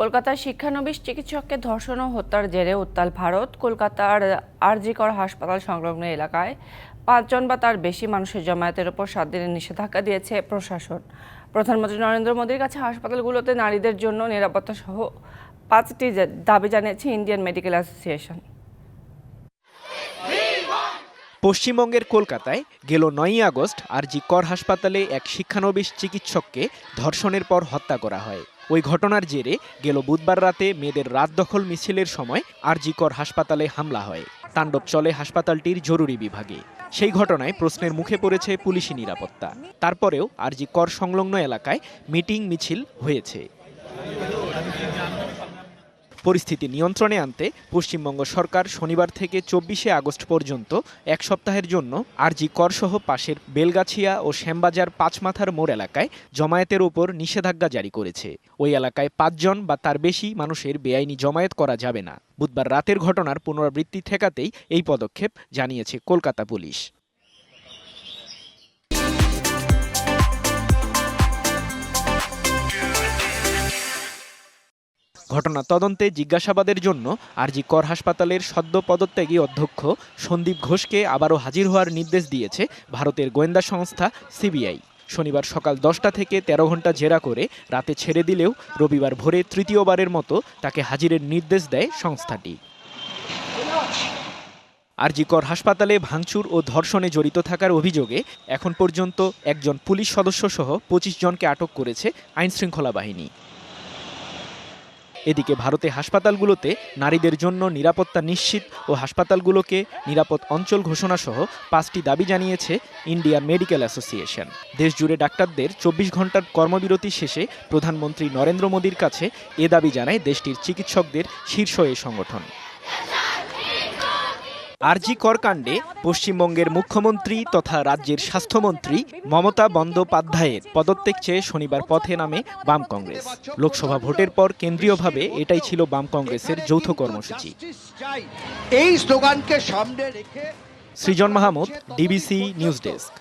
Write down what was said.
কলকাতার শিক্ষানবিশ চিকিৎসককে ধর্ষণ ও হত্যার জেরে উত্তাল ভারত। কলকাতার আরজিকর হাসপাতাল সংলগ্ন এলাকায় পাঁচজন বা তার বেশি মানুষের জমায়েতের ওপর সাত দিনের নিষেধাজ্ঞা দিয়েছে প্রশাসন। প্রধানমন্ত্রী নরেন্দ্র মোদীর কাছে হাসপাতালগুলোতে নারীদের জন্য নিরাপত্তা সহ পাঁচটি দাবি জানিয়েছে ইন্ডিয়ান মেডিকেল অ্যাসোসিয়েশন। পশ্চিমবঙ্গের কলকাতায় গেল নয়ই আগস্ট আরজি কর হাসপাতালে এক শিক্ষানবিশ চিকিৎসককে ধর্ষণের পর হত্যা করা হয়। ওই ঘটনার জেরে গেল বুধবার রাতে মেয়েদের রাত দখল মিছিলের সময় আরজিকর হাসপাতালে হামলা হয়। তাণ্ডব চলে হাসপাতালটির জরুরি বিভাগে। সেই ঘটনায় প্রশ্নের মুখে পড়েছে পুলিশি নিরাপত্তা। তারপরেও আরজি কর সংলগ্ন এলাকায় মিটিং মিছিল হয়েছে। পরিস্থিতি নিয়ন্ত্রণে আনতে পশ্চিমবঙ্গ সরকার শনিবার থেকে চব্বিশে আগস্ট পর্যন্ত এক সপ্তাহের জন্য আরজি করসহ পাশের বেলগাছিয়া ও শ্যামবাজার পাঁচমাথার মোড় এলাকায় জমায়েতের ওপর নিষেধাজ্ঞা জারি করেছে। ওই এলাকায় পাঁচজন বা তার বেশি মানুষের বেআইনি জমায়েত করা যাবে না। বুধবার রাতের ঘটনার পুনরাবৃত্তি ঠেকাতেই এই পদক্ষেপ জানিয়েছে কলকাতা পুলিশ। ঘটনা তদন্তে জিজ্ঞাসাবাদের জন্য আরজি কর হাসপাতালের সদ্য পদত্যাগী অধ্যক্ষ সন্দীপ ঘোষকে আবারও হাজির হওয়ার নির্দেশ দিয়েছে ভারতের গোয়েন্দা সংস্থা সিবিআই। শনিবার সকাল দশটা থেকে তেরো ঘণ্টা জেরা করে রাতে ছেড়ে দিলেও রবিবার ভোরে তৃতীয়বারের মতো তাকে হাজিরের নির্দেশ দেয় সংস্থাটি। আরজিকর হাসপাতালে ভাঙচুর ও ধর্ষণে জড়িত থাকার অভিযোগে এখন পর্যন্ত একজন পুলিশ সদস্য সহ পঁচিশ জনকে আটক করেছে আইনশৃঙ্খলা বাহিনী। এদিকে ভারতে হাসপাতালগুলোতে নারীদের জন্য নিরাপত্তা নিশ্চিত ও হাসপাতালগুলোকে নিরাপদ অঞ্চল ঘোষণাসহ পাঁচটি দাবি জানিয়েছে ইন্ডিয়া মেডিকেল অ্যাসোসিয়েশন। দেশজুড়ে ডাক্তারদের চব্বিশ ঘণ্টার কর্মবিরতি শেষে প্রধানমন্ত্রী নরেন্দ্র মোদীর কাছে এ দাবি জানায় দেশটির চিকিৎসকদের শীর্ষ এই সংগঠন। আরজি করকাণ্ডে পশ্চিমবঙ্গের মুখ্যমন্ত্রী তথা রাজ্যের স্বাস্থ্যমন্ত্রী মমতা বন্দ্যোপাধ্যায়ের পদত্যাগ চেয়ে শনিবার পথে নামে বাম কংগ্রেস। লোকসভা ভোটের পর কেন্দ্রীয়ভাবে এটাই ছিল বাম কংগ্রেসের যৌথ কর্মসূচি। এই স্লোগানকে সামনে রেখে Srijan Mahmud DBC news desk.